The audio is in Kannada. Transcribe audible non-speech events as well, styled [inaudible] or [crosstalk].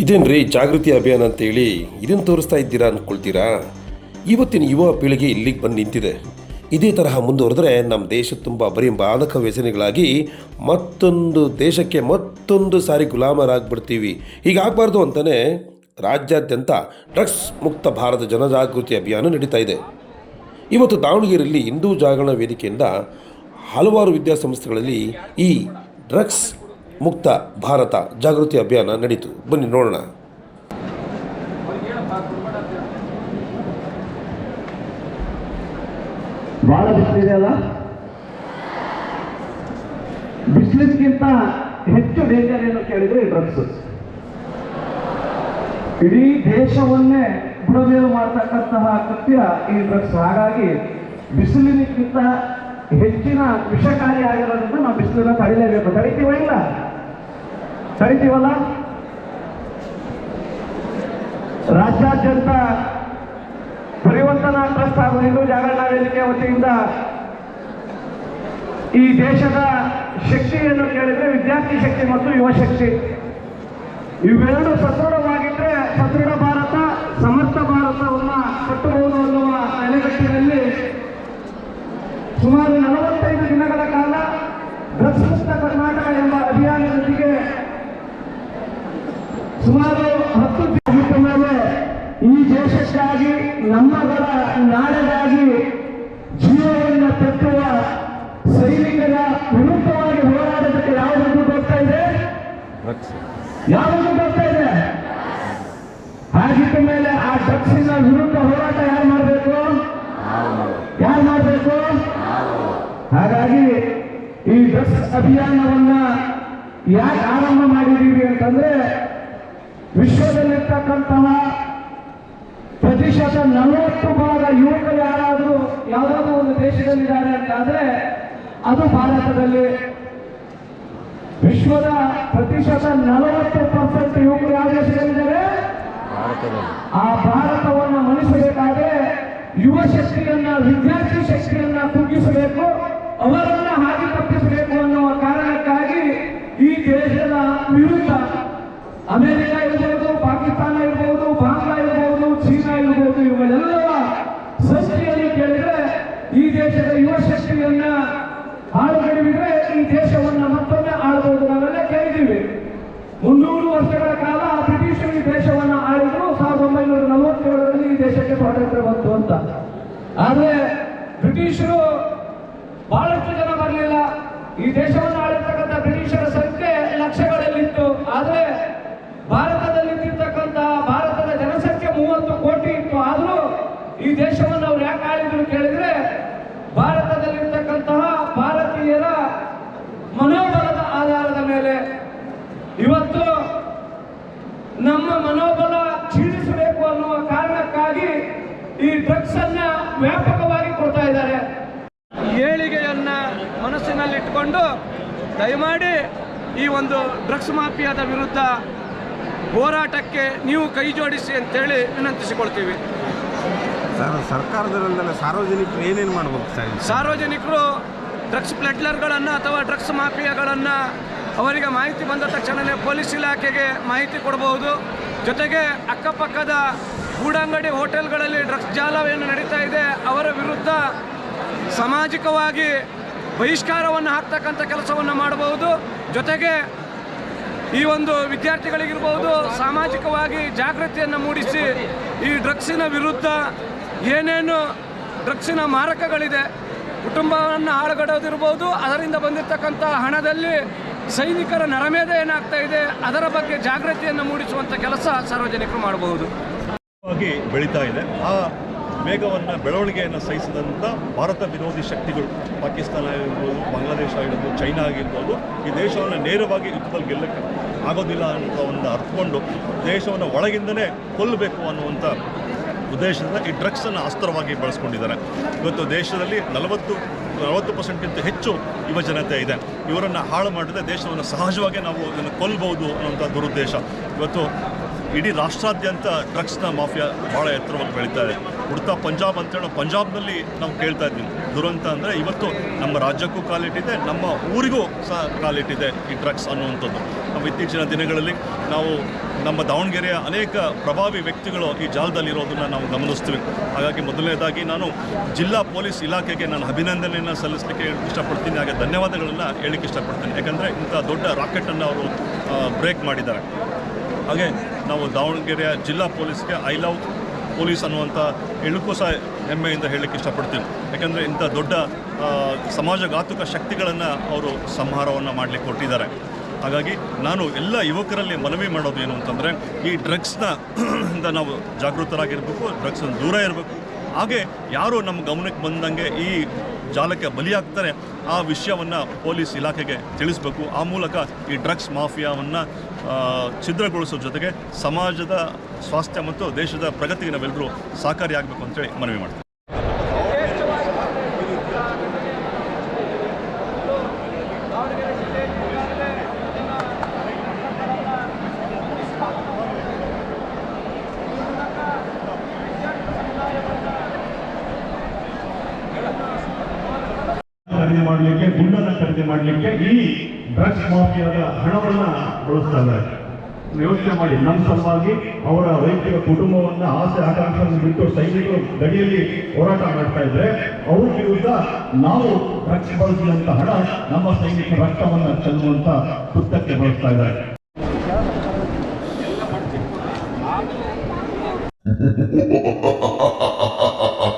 ಇದೇನ್ರಿ ಜಾಗೃತಿ ಅಭಿಯಾನ ಅಂತೇಳಿ ಇದನ್ನು ತೋರಿಸ್ತಾ ಇದ್ದೀರಾ ಅಂದ್ಕೊಳ್ತೀರಾ ಇವತ್ತಿನ ಯುವ ಪೀಳಿಗೆ ಇಲ್ಲಿಗೆ ಬಂದು ನಿಂತಿದೆ. ಇದೇ ತರಹ ಮುಂದುವರೆದ್ರೆ ನಮ್ಮ ದೇಶ ತುಂಬ ಬರೀ ಬಾಧಕ ವ್ಯಸನೆಗಳಾಗಿ ಮತ್ತೊಂದು ದೇಶಕ್ಕೆ ಮತ್ತೊಂದು ಸಾರಿ ಗುಲಾಮರಾಗ್ಬಿಡ್ತೀವಿ. ಹೀಗಾಗಬಾರ್ದು ಅಂತಲೇ ರಾಜ್ಯಾದ್ಯಂತ ಡ್ರಗ್ಸ್ ಮುಕ್ತ ಭಾರತ ಜನಜಾಗೃತಿ ಅಭಿಯಾನ ನಡೀತಾ ಇದೆ. ಇವತ್ತು ದಾವಣಗೆರೆಯಲ್ಲಿ ಹಿಂದೂ ಜಾಗರಣ ವೇದಿಕೆಯಿಂದ ಹಲವಾರು ವಿದ್ಯಾಸಂಸ್ಥೆಗಳಲ್ಲಿ ಈ ಡ್ರಗ್ಸ್ ಮುಕ್ತ ಭಾರತ ಜಾಗೃತಿ ಅಭಿಯಾನ ನಡೀತು. ಬನ್ನಿ ನೋಡೋಣ. ಬಹಳ ಬಿಸಿಲಿದೆ ಅಲ್ಲ? ಬಿಸಿಲಿಗಿಂತ ಹೆಚ್ಚು ಡೇಂಜರ್ ಏನು ಕೇಳಿದ್ರೆ ಡ್ರಗ್ಸ್ ಇಡೀ ದೇಶವನ್ನೇ ಬುಡಮೇಲು ಮಾಡತಕ್ಕಂತಹ ಕೃತ್ಯ ಈ ಡ್ರಗ್ಸ್ ಹಾಗಾಗಿ ಬಿಸಿಲಿನಕ್ಕಿಂತ ಹೆಚ್ಚಿನ ವಿಷಕಾರಿ ಆಗಿರೋದ್ರಿಂದ ನಾವು ಬಿಸಿಲನ್ನ ತಡಿಲೇಬೇಕು. ತಡಿತೀವ ಇಲ್ಲ? ತಡಿತೀವಲ್ಲ ರಾಜ್ಯಾದ್ಯಂತ ಪರಿವರ್ತನಾ ಟ್ರಸ್ಟ್ ಹಾಗೂ ಹಿಂದೂ ಜಾಗರಣ ವೇದಿಕೆ ವತಿಯಿಂದ ಈ ದೇಶದ ಶಕ್ತಿಯನ್ನು ಕೇಳಿದ್ರೆ ವಿದ್ಯಾರ್ಥಿ ಶಕ್ತಿ ಮತ್ತು ಯುವ ಶಕ್ತಿ. ಇವೆರಡು ಸದೃಢವಾಗಿದ್ರೆ ಸದೃಢ ಭಾರತ, ಸಮರ್ಥ ಭಾರತವನ್ನು ಕಟ್ಟಬಹುದು ಅನ್ನುವ ನೆಲೆಗಟ್ಟಿನಲ್ಲಿ ಸುಮಾರು ನಾಡಿಗಾಗಿ ಜೀವವನ್ನು ತಟ್ಟುವ ಸೈನಿಕರ ವಿರುದ್ಧವಾಗಿ ಹೋರಾಡೋದಕ್ಕೆ ಯಾವುದು ಬರ್ತಾ ಇದೆ? ಯಾವುದು ಬರ್ತಾ ಇದೆ? ಹಾಗಿದ್ದ ಮೇಲೆ ಆ ಡ್ರಗ್ಸಿನ ವಿರುದ್ಧ ಹೋರಾಟ ಯಾರು ಮಾಡಬೇಕು? ಯಾರು ಮಾಡಬೇಕು? ಹಾಗಾಗಿ ಈ ಡ್ರಗ್ಸ್ ಅಭಿಯಾನವನ್ನ ಯಾಕೆ ಆರಂಭ ಮಾಡಿದ್ದೀವಿ ಅಂತಂದ್ರೆ ವಿಶ್ವದಲ್ಲಿರ್ತಕ್ಕಂತಹ ಪ್ರತಿಶತ ನಲವತ್ತು ಭಾಗ ಯುವಕರು ಯಾರಾದರೂ ಯಾವುದಾದ್ರೂ ಒಂದು ದೇಶದಲ್ಲಿದ್ದಾರೆ ಅಂತಾದ್ರೆ ಅದು ಭಾರತದಲ್ಲಿ ವಿಶ್ವದ ಪ್ರತಿಶತ ನಲವತ್ತು ಪರ್ಸೆಂಟ್ ಯುವಕರು ಯಾವ ದೇಶದಲ್ಲಿದ್ದಾರೆ? ಆ ಭಾರತವನ್ನು ಮಣಿಸಬೇಕಾದ್ರೆ ಯುವ ಶಕ್ತಿಯನ್ನ ವಿದ್ಯಾರ್ಥಿ ಶಕ್ತಿಯನ್ನ ಕುಗ್ಗಿಸಬೇಕು ಅವರನ್ನ ಹಾಗೆ ತಪ್ಪಿಸಬೇಕು ಅನ್ನುವ ಕಾರಣಕ್ಕಾಗಿ ಈ ದೇಶದ ವಿರುದ್ಧ ಅಮೆರಿಕ ಇರ್ಬೋದು ಪಾಕಿಸ್ತಾನ ಇರ್ಬೋದು ಬಾಂಗ್ಲಾ ಇರ್ಬೋದು ಚೀನಾ ಇರ್ಬೋದು ಇವುಗಳೆಲ್ಲವ ಸಂಖ್ಯೆಯಲ್ಲಿ ಕೇಳಿದ್ರೆ ಈ ದೇಶದ ಯುವ ಶಕ್ತಿಯನ್ನ ಹಾಳುಗಡಿಬಿದ್ರೆ ಈ ದೇಶವನ್ನ ಮತ್ತೊಮ್ಮೆ ಆಳ್ಬಹುದು ನಾವೆಲ್ಲ ಕೇಳಿದ್ದೀವಿ ಮುನ್ನೂರು ವರ್ಷಗಳ ಕಾಲ ಬ್ರಿಟಿಷರು ಈ ದೇಶವನ್ನ ಆಳಿದ್ರು ಸಾವಿರದ ಒಂಬೈನೂರ ನಲವತ್ತೇಳರಲ್ಲಿ ಈ ದೇಶಕ್ಕೆ ಸ್ವಾತಂತ್ರ್ಯ ಬಂತು ಅಂತ. ಆದ್ರೆ ಬ್ರಿಟಿಷರು ಬಹಳಷ್ಟು ಜನ ಬರಲಿಲ್ಲ. ಈ ದೇಶವನ್ನು ಆಳಿರ್ತಕ್ಕಂಥ ಬ್ರಿಟಿಷರ ಸಂಖ್ಯೆ ಲಕ್ಷಗಳಲ್ಲಿತ್ತು. ಆದ್ರೆ ಭಾರತದಲ್ಲಿರ್ತಕ್ಕಂಥ ಭಾರತದ ಜನಸಂಖ್ಯೆ ಮೂವತ್ತು ಕೋಟಿ ಇತ್ತು. ಆದರೂ ಈ ದೇಶವನ್ನು ಅವ್ರು ಯಾಕೆ ಆಳಿದ್ರು ಕೇಳಿದ್ರೆ ಭಾರತದಲ್ಲಿರ್ತಕ್ಕಂತಹ ಭಾರತೀಯರ ಮನೋಬಲದ ಆಧಾರದ ಮೇಲೆ. ಇವತ್ತು ನಮ್ಮ ಮನೋಬಲ ಈ ಡ್ರಗ್ಸ್ ಅನ್ನ ವ್ಯಾಪಕವಾಗಿ ಕೊಡ್ತಾ ಇದ್ದಾರೆ. ಏಳಿಗೆಯನ್ನ ಮನಸ್ಸಿನಲ್ಲಿಟ್ಟುಕೊಂಡು ದಯಮಾಡಿ ಈ ಒಂದು ಡ್ರಗ್ಸ್ ಮಾಫಿಯಾದ ವಿರುದ್ಧ ಹೋರಾಟಕ್ಕೆ ನೀವು ಕೈ ಜೋಡಿಸಿ ಅಂತೇಳಿ ವಿನಂತಿಸಿಕೊಳ್ತೀವಿ. ಸರ್ ಸರ್ಕಾರದಲ್ಲ ಸಾರ್ವಜನಿಕರು ಏನೇನು ಮಾಡಬೇಕು ಸರ್? ಸಾರ್ವಜನಿಕರು ಡ್ರಗ್ಸ್ ಪ್ಲೆಟ್ಲರ್ಗಳನ್ನು ಅಥವಾ ಡ್ರಗ್ಸ್ ಮಾಫಿಯಾಗಳನ್ನು ಅವರಿಗೆ ಮಾಹಿತಿ ಬಂದ ತಕ್ಷಣವೇ ಪೊಲೀಸ್ ಇಲಾಖೆಗೆ ಮಾಹಿತಿ ಕೊಡಬಹುದು ಜೊತೆಗೆ ಅಕ್ಕಪಕ್ಕದ ಗೂಡಂಗಡಿ ಹೋಟೆಲ್ಗಳಲ್ಲಿ ಡ್ರಗ್ಸ್ ಜಾಲವೇನು ನಡೀತಾ ಇದೆ. ಅವರ ವಿರುದ್ಧ ಸಾಮಾಜಿಕವಾಗಿ ಬಹಿಷ್ಕಾರವನ್ನು ಹಾಕ್ತಕ್ಕಂಥ ಕೆಲಸವನ್ನು ಮಾಡಬಹುದು. ಜೊತೆಗೆ ಈ ಒಂದು ವಿದ್ಯಾರ್ಥಿಗಳಿಗಿರ್ಬೋದು ಸಾಮಾಜಿಕವಾಗಿ ಜಾಗೃತಿಯನ್ನು ಮೂಡಿಸಿ ಈ ಡ್ರಗ್ಸಿನ ವಿರುದ್ಧ ಏನೇನು ಡ್ರಗ್ಸಿನ ಮಾರಕಗಳಿದೆ, ಕುಟುಂಬವನ್ನು ಹಾಳುಗಡೋದಿರ್ಬೋದು ಅದರಿಂದ ಬಂದಿರತಕ್ಕಂಥ ಹಣದಲ್ಲಿ ಸೈನಿಕರ ನರಮೇಧ ಏನಾಗ್ತಾ ಇದೆ, ಅದರ ಬಗ್ಗೆ ಜಾಗೃತಿಯನ್ನು ಮೂಡಿಸುವಂಥ ಕೆಲಸ ಸಾರ್ವಜನಿಕರು ಮಾಡಬಹುದು. ಆಗಿ ಬೆಳೀತಾ ಇದೆ. ಆ ವೇಗವನ್ನು, ಬೆಳವಣಿಗೆಯನ್ನು ಸಹಿಸಿದಂಥ ಭಾರತ ವಿರೋಧಿ ಶಕ್ತಿಗಳು, ಪಾಕಿಸ್ತಾನ ಆಗಿರ್ಬೋದು, ಬಾಂಗ್ಲಾದೇಶ ಆಗಿರ್ಬೋದು, ಚೈನಾ ಆಗಿರ್ಬೋದು, ಈ ದೇಶವನ್ನು ನೇರವಾಗಿ ಯುದ್ಧದಲ್ಲಿ ಗೆಲ್ಲಕ್ಕೆ ಆಗೋದಿಲ್ಲ ಅಂತ ಒಂದು ಅರ್ಥಕೊಂಡು ದೇಶವನ್ನು ಒಳಗಿಂದನೇ ಕೊಲ್ಲಬೇಕು ಅನ್ನುವಂಥ ಉದ್ದೇಶದಿಂದ ಈ ಡ್ರಗ್ಸನ್ನು ಅಸ್ತ್ರವಾಗಿ ಬಳಸ್ಕೊಂಡಿದ್ದಾರೆ. ಇವತ್ತು ದೇಶದಲ್ಲಿ ನಲವತ್ತು ನಲವತ್ತು ಪರ್ಸೆಂಟ್ಗಿಂತ ಹೆಚ್ಚು ಯುವ ಜನತೆ ಇದೆ. ಇವರನ್ನು ಹಾಳು ಮಾಡಿದ್ರೆ ದೇಶವನ್ನು ಸಹಜವಾಗಿ ನಾವು ಇದನ್ನು ಕೊಲ್ಲಬಹುದು ಅನ್ನುವಂಥ ದುರುದ್ದೇಶ. ಇವತ್ತು ಇಡೀ ರಾಷ್ಟ್ರಾದ್ಯಂತ ಡ್ರಗ್ಸ್ನ ಮಾಫಿಯಾ ಭಾಳ ಎತ್ತರವಾಗಿ ಬೆಳೀತಾ ಇದೆ. ಉಡ್ತಾ ಪಂಜಾಬ್ ಅಂತೇಳಿ ಪಂಜಾಬ್ನಲ್ಲಿ ನಾವು ಕೇಳ್ತಾ ಇದ್ದೀವಿ. ದುರಂತ ಅಂದರೆ ಇವತ್ತು ನಮ್ಮ ರಾಜ್ಯಕ್ಕೂ ಕಾಲಿಟ್ಟಿದೆ, ನಮ್ಮ ಊರಿಗೂ ಸಹ ಕಾಲಿಟ್ಟಿದೆ ಈ ಡ್ರಗ್ಸ್ ಅನ್ನುವಂಥದ್ದು. ನಾವು ಇತ್ತೀಚಿನ ದಿನಗಳಲ್ಲಿ ನಾವು ನಮ್ಮ ದಾವಣಗೆರೆಯ ಅನೇಕ ಪ್ರಭಾವಿ ವ್ಯಕ್ತಿಗಳು ಈ ಜಾಲದಲ್ಲಿರೋದನ್ನು ನಾವು ಗಮನಿಸ್ತೀವಿ. ಹಾಗಾಗಿ ಮೊದಲನೇದಾಗಿ ನಾನು ಜಿಲ್ಲಾ ಪೊಲೀಸ್ ಇಲಾಖೆಗೆ ನಾನು ಅಭಿನಂದನೆಯನ್ನು ಸಲ್ಲಿಸಲಿಕ್ಕೆ ಇಷ್ಟಪಡ್ತೀನಿ. ಹಾಗೆ ಧನ್ಯವಾದಗಳನ್ನು ಹೇಳಲಿಕ್ಕೆ ಇಷ್ಟಪಡ್ತೀನಿ. ಯಾಕಂದರೆ ಇಂಥ ದೊಡ್ಡ ರಾಕೆಟನ್ನು ಅವರು ಬ್ರೇಕ್ ಮಾಡಿದ್ದಾರೆ. ಹಾಗೆ ನಾವು ದಾವಣಗೆರೆಯ ಜಿಲ್ಲಾ ಪೊಲೀಸ್ಗೆ ಐ ಲವ್ ಪೊಲೀಸ್ ಅನ್ನುವಂಥ ಹೇಳಕ್ಕೂ ಸಹ ಹೆಮ್ಮೆಯಿಂದ ಹೇಳಲಿಕ್ಕೆ ಇಷ್ಟಪಡ್ತೀನಿ. ಯಾಕೆಂದರೆ ಇಂಥ ದೊಡ್ಡ ಸಮಾಜಘಾತುಕ ಶಕ್ತಿಗಳನ್ನು ಅವರು ಸಂಹಾರವನ್ನು ಮಾಡಲಿಕ್ಕೆ ಕೊಟ್ಟಿದ್ದಾರೆ. ಹಾಗಾಗಿ ನಾನು ಎಲ್ಲ ಯುವಕರಲ್ಲಿ ಮನವಿ ಮಾಡೋದು ಏನು ಅಂತಂದರೆ, ಈ ಡ್ರಗ್ಸ್ನ ಇಂದ ನಾವು ಜಾಗೃತರಾಗಿರಬೇಕು ಡ್ರಗ್ಸನ್ನು ದೂರ ಇರಬೇಕು. ಹಾಗೆ ಯಾರು ನಮ್ಮ ಗಮನಕ್ಕೆ ಬಂದಂಗೆ ಈ ಜಾಲಕ್ಕೆ ಬಲಿಯಾಗ್ತಾರೆ, ಆ ವಿಷಯವನ್ನು ಪೊಲೀಸ್ ಇಲಾಖೆಗೆ ತಿಳಿಸಬೇಕು. ಆ ಮೂಲಕ ಈ ಡ್ರಗ್ಸ್ ಮಾಫಿಯಾವನ್ನು ಛಿದ್ರಗೊಳಿಸೋ ಜೊತೆಗೆ ಸಮಾಜದ ಸ್ವಾಸ್ಥ್ಯ ಮತ್ತು ದೇಶದ ಪ್ರಗತಿಗೆ ನಾವೆಲ್ಲರೂ ಸಹಕಾರಿಯಾಗಬೇಕು ಅಂತೇಳಿ ಮನವಿ ಮಾಡ್ತೀನಿ. ಗುಂಡನ್ನ ಮಾಡಲಿಕ್ಕೆ ಈ ಡ್ರಗ್ಸ್ ಮಾಫಿಯಾದ ಹಣವನ್ನ ಬಳಸ್ತಾ ಇದ್ದಾರೆ. ಯೋಚನೆ ಮಾಡಿ. ನಮ್ಮ ಸಲುವಾಗಿ ಅವರ ವೈಯಕ್ತಿಕ ಕುಟುಂಬವನ್ನ ಆಸೆ, ಆಕಾಂಕ್ಷೆಯನ್ನು ಬಿಟ್ಟು ಸೈನಿಕರು ಗಡಿಯಲ್ಲಿ ಹೋರಾಟ ಮಾಡ್ತಾ ಇದ್ರೆ, ಅವ್ರ ವಿರುದ್ಧ ನಾವು ಡ್ರಗ್ಸ್ ಬಳಸಿದಂತ ಹಣ ನಮ್ಮ ಸೈನಿಕರ ರಕ್ತವನ್ನ ಚೆಲ್ಲುವಂತ ಕೃತ್ಯಕ್ಕೆ ಬಳಸ್ತಾ ಇದ್ದಾರೆ. [laughs]